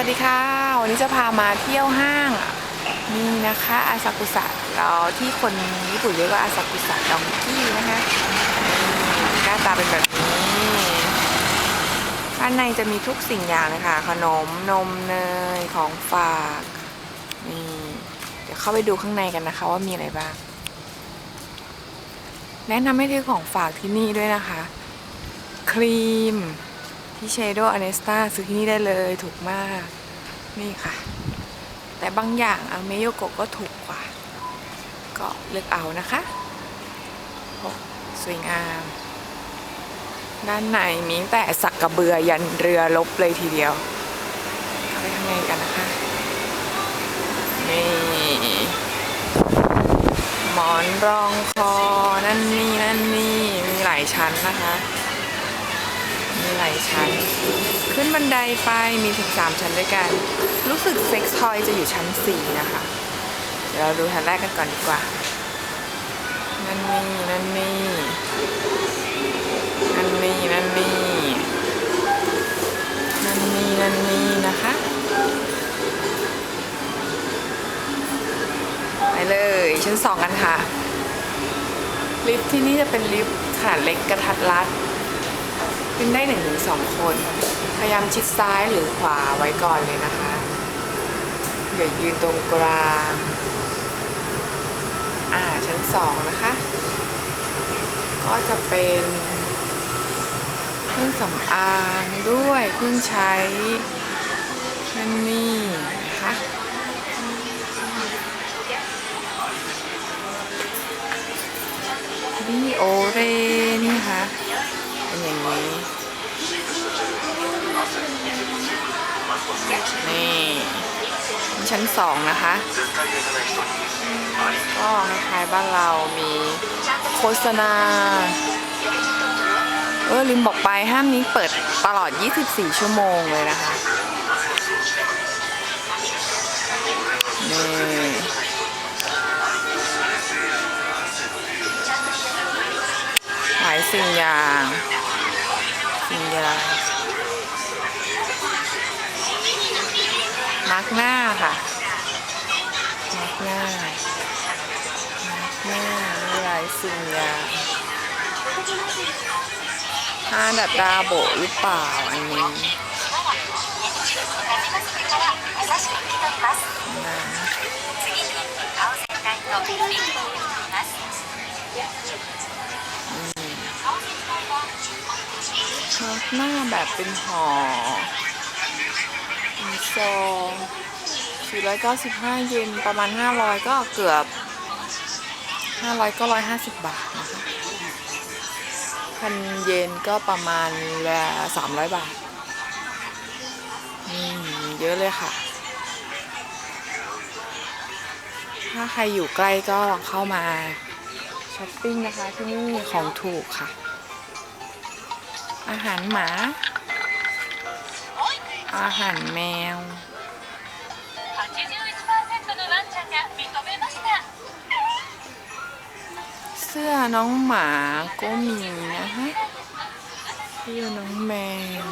วัสดีค่ะ วันนี้จะพามาเที่ยวห้างนี่นะคะอาซากุสะเราที่คนญี่ปุ่นเรียกว่าอาซากุสะดองกี้นะคะหน้าตาเป็นแบบนี้ด้านในจะมีทุกสิ่งอย่างเลยค่ะขนมนมเนยของฝากนี่เดี๋ยวเข้าไปดูข้างในกันนะคะ ว่ามีอะไรบ้าง แนะนำให้ซื้อของฝากที่นี่ด้วยนะคะ ครีม ที่เชโดอเนสตาซื้อที่นี่ได้เลยถูกมาก นี่ค่ะ แต่บางอย่างอเมโยโกก็ถูกกว่า ก็เลือกเอานะคะสวยงาม ด้านในมีแต่สักกระเบือยันเรือลบเลยทีเดียวเข้าไปข้างในกันนะคะ นี่ หมอนรองคอนั่นนี่นั่นนี่มีหลายชั้นนะคะายชั้น ขึ้นบันไดไปมีถึง 3 ชั้นด้วยกัน รู้สึกเซ็กซ์ทอยจะอยู่ชั้น 4 นะคะ เดี๋ยวเราดูชั้นแรกกันก่อนดีกว่า นั่นนี่ นั่นนี่ นั่นนี่ นั่นนี่ นั่นนี่ นั่นนี่นะคะ ไปเลยชั้น 2 กันค่ะ ลิฟต์ที่นี่จะเป็นลิฟต์ขนาดเล็กกระทัดรัด ขึ้นได้หนึ่งถึงสองคน พยายามชิดซ้ายหรือขวาไว้ก่อนเลยนะคะอย่ายืนตรงกลางอ่าชั้นสองนะคะ ก็จะเป็นเครื่องสำอางด้วยเครื่องใช้นั่นนี่นะคะนี่โอเรนี่ค่ะเป็นอย่างนี้ นี่ชั้นสองนะคะ ก็คล้ายๆบ้านเรามีโฆษณา เออลืมบอกไปห้ามนี้เปิดตลอด 24 ชั่วโมงเลยนะคะนี่หลายสิ่งอย่างสิ่งอย่าง มาร์กหน้าค่ะ มาร์กหน้า มาร์กหน้ามีหลายสิ่งอย่างฮาดัดดาโบหรือเปล่าอันนี้นะมาร์กหน้าแบบเป็นห่อ ซอง495 เยนประมาณ 500 ก็เกือบ 500 ก็ 150 บาทนะคะพันเยนก็ประมาณละ300 บาทอืมเยอะเลยค่ะ ถ้าใครอยู่ใกล้ก็ลองเข้ามาช้อปปิ้งนะคะที่นี่ของถูกค่ะ อาหารหมา อาหารแมว 81%のワンちゃんが認めました เสื้อน้องหมาก็มีนะคะเสื้อน้องแมว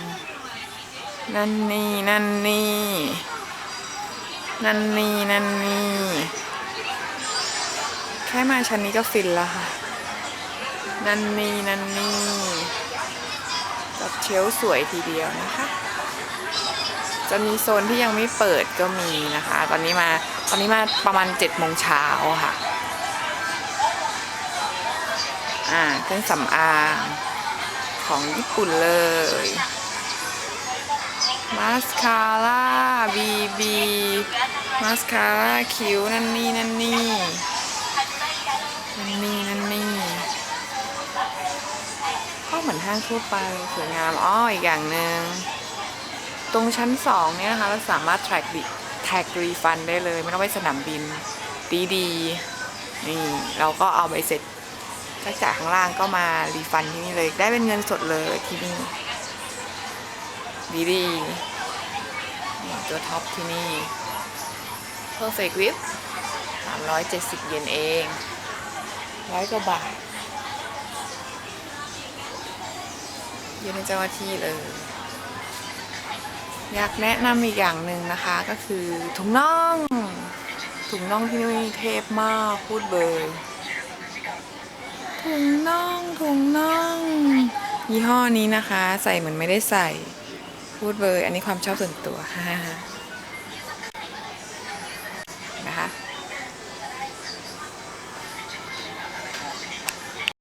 นั่นนี่นั่นนี่ นั่นนี่นั่นนี่ แค่มาชั้นนี้ก็ฟินแล้วค่ะ นั่นนี่นั่นนี่จัดเชลฟ์สวยทีเดียวนะคะ จะมีโซนที่ยังไม่เปิดก็มีนะคะ ตอนนี้มาตอนนี้มาประมาณ7จ็ดโมงเช้าค่ะอ่าเครื่องสำอางของญี่ปุ่นเลยมาสคาร่าบีบีมาสคาร่าคิ้วนั่นนี่นั่นนี่นั่นนี่นั่นนี่ก็เหมือนห้างทั่วไปสวยงามอ้ออีกอย่างหนึ่ง ตรงชั้นสองเนี่ยนะคะเราสามารถ track ดิ tag refund ได้เลย ไม่ต้องไปสนามบินดีดีนี่เราก็เอาไปเสร็จถ้าจ่ายข้างล่างก็มารีฟันที่นี่เลยได้เป็นเงินสดเลยที่นี่ดีดีนี่ตัวท็อปที่นี่ perfect whip 370 เยนเองร้อยกว่าบาทเยนในเจ้าหน้าที่เลย อยากแนะนำอีกอย่างหนึ่งนะคะก็คือถุงน่องถุงน่องที่นี่เทพมากพูดเบอร์ถุงน่องถุงน่องยี่ห้อนี้นะคะ ใส่เหมือนไม่ได้ใส่พูดเบอร์ อันนี้ความชอบส่วนตัวฮ่า